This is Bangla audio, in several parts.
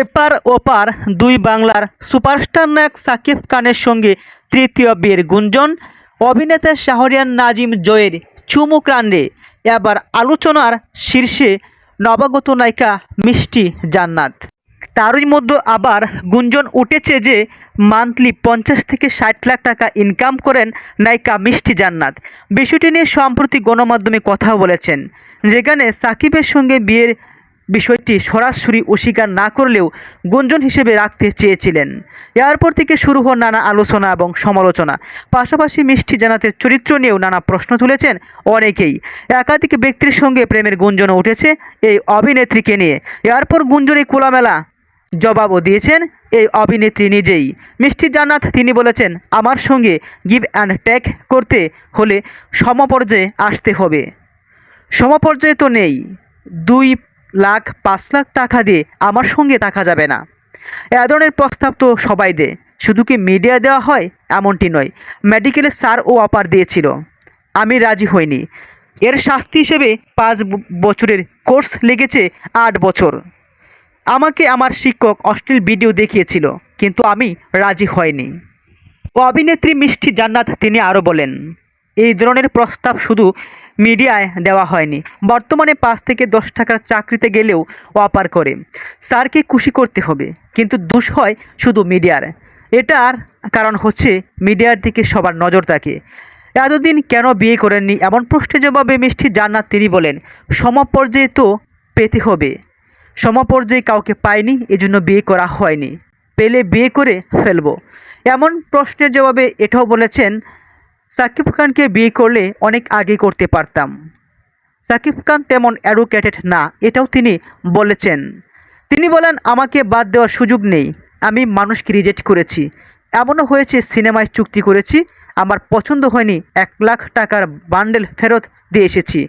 এপার ওপার দুই বাংলার সুপারস্টার নায়ক সাকিব খানের সঙ্গে তৃতীয় বিয়ের গুঞ্জন, অভিনেতা শাহরিয়ান নাজিম জয়ের চুমু কাণ্ডে। এবার আলোচনার শীর্ষে নবাগত নায়িকা মিষ্টি জান্নাত। তারই মধ্যে আবার গুঞ্জন উঠেছে যে, মান্থলি পঞ্চাশ থেকে ষাট লাখ টাকা ইনকাম করেন নায়িকা মিষ্টি জান্নাত। বিষয়টি নিয়ে সম্প্রতি গণমাধ্যমে কথা বলেছেন। যেখানে সাকিবের সঙ্গে বিয়ের বিষয়টি সরাসরি অস্বীকার না করলেও গুঞ্জন হিসেবে রাখতে চেয়েছিলেন। এরপর থেকে শুরু হন নানা আলোচনা এবং সমালোচনা। পাশাপাশি মিষ্টি জানাতের চরিত্র নিয়েও নানা প্রশ্ন তুলেছেন অনেকেই। একাধিক ব্যক্তির সঙ্গে প্রেমের গুঞ্জনও উঠেছে এই অভিনেত্রীকে নিয়ে। এরপর গুঞ্জনে কোলামেলা জবাবও দিয়েছেন এই অভিনেত্রী নিজেই। মিষ্টি জান্নাত তিনি বলেছেন, আমার সঙ্গে গিভ অ্যান্ড টেক করতে হলে সমপর্যায়ে আসতে হবে। সমপর্যায়ে তো নেই। দুই লাখ, পাঁচ লাখ টাকা দিয়ে আমার সঙ্গে থাকা যাবে না। এ ধরনের প্রস্তাব তো সবাই দেয়। শুধু কি মিডিয়া দেওয়া হয়? এমনটি নয়। মেডিকেলে স্যার ও অপার দিয়েছিল। আমি রাজি হইনি। এর শাস্তি হিসেবে পাঁচ বছরের কোর্স লেগেছে আট বছর। আমাকে আমার শিক্ষক অশ্লীল ভিডিও দেখিয়েছিল, কিন্তু আমি রাজি হয়নি অভিনেত্রী মিষ্টি জান্নাত তিনি আরও বলেন, এই ধরনের প্রস্তাব শুধু মিডিয়ায় দেওয়া হয়নি। বর্তমানে পাঁচ থেকে দশ টাকার চাকরিতে গেলেও অপার করে। স্যারকে খুশি করতে হবে, কিন্তু দোষ হয় শুধু মিডিয়ার। এটার কারণ হচ্ছে মিডিয়ার দিকে সবার নজর থাকে। এতদিন কেন বিয়ে করেননি? এমন প্রশ্নের জবাবে মিষ্টি জান্নাত তিনি বলেন, সমপর্যায়ে তো পেতে হবে। সমপর্যায়ে কাউকে পায়নি এজন্য বিয়ে করা হয়নি। পেলে বিয়ে করে ফেলব। এমন প্রশ্নের জবাবে এটাও বলেছেন সাকিব খানকে বিয়ে করলে অনেক আগে করতে পারতাম। সাকিব খান তেমন অ্যাডভোকেটেড না, এটাও তিনি বলেছেন। তিনি বলেন, আমাকে বাদ দেওয়ার সুযোগ নেই, আমি মানুষকে রিজেক্ট করেছি। এমনও হয়েছে, সিনেমায় চুক্তি করেছি, আমার পছন্দ হয়নি, এক লাখ টাকার বান্ডেল ফেরত দিয়ে এসেছি,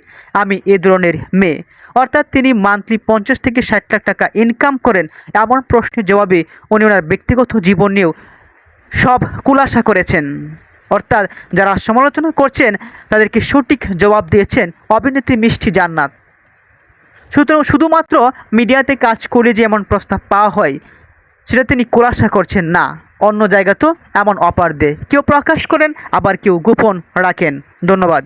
আমি এ ধরনের মেয়ে। অর্থাৎ তিনি মান্থলি পঞ্চাশ থেকে ষাট লাখ টাকা ইনকাম করেন, এমন প্রশ্নের জবাবে উনি ওনার ব্যক্তিগত জীবন নিয়েও সব খুলাসা করেছেন। অর্থাৎ যারা সমালোচনা করছেন, তাদেরকে সঠিক জবাব দিয়েছেন অভিনেত্রী মিষ্টি জান্নাত। সুতরাং শুধুমাত্র মিডিয়াতে কাজ করে যে এমন প্রস্তাব পাওয়া হয়, সেটা তিনি কুলাশা করছেন না। অন্য জায়গা তো এমন অপার দে কেউ প্রকাশ করেন, আবার কেউ গোপন রাখেন। ধন্যবাদ।